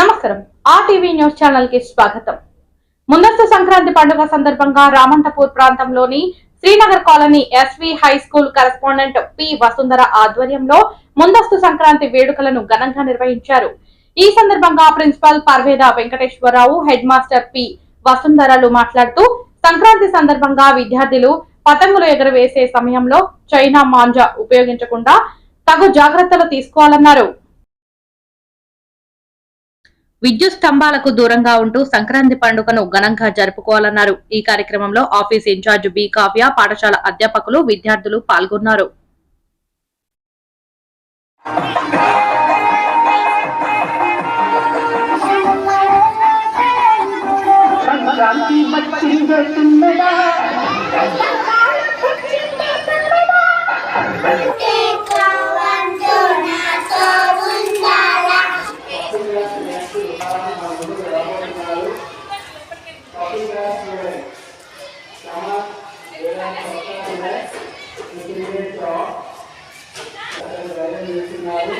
నమస్కారం. RTV news ఛానల్కి స్వాగతం. ముందస్తు సంక్రాంతి పండుగ సందర్భంగా రామంతపూర్ ప్రాంతంలోని Srinagar colony SV high school correspondent P Vasundhara ఆధ్వర్యంలో ముందస్తు సంక్రాంతి వేడుకలను ఘనంగా నిర్వహించారు. ఈ సందర్భంగా principal Parveda Venkateswararao head master P వసుంధరలు మాట్లాడుతూ సంక్రాంతి సందర్భంగా విద్యార్థులు పతంగులు ఎగరవేసే సమయంలో చైనా మాంజా ఉపయోగించకుండా తగు జాగ్రత్తలు తీసుకోవాలన్నారు. విద్యుత్ స్తంభాలకు దూరంగా ఉంటూ సంక్రాంతి పండుగను ఘనంగా జరుపుకోవాలన్నారు. ఈ కార్యక్రమంలో ఆఫీస్ ఇన్ఛార్జ్ బి కావ్య పాఠశాల అధ్యాపకులు విద్యార్థులు పాల్గొన్నారు. సంక్రాంతి ఇంటిగ్రేట్ డ్రా చేస్తున్నారు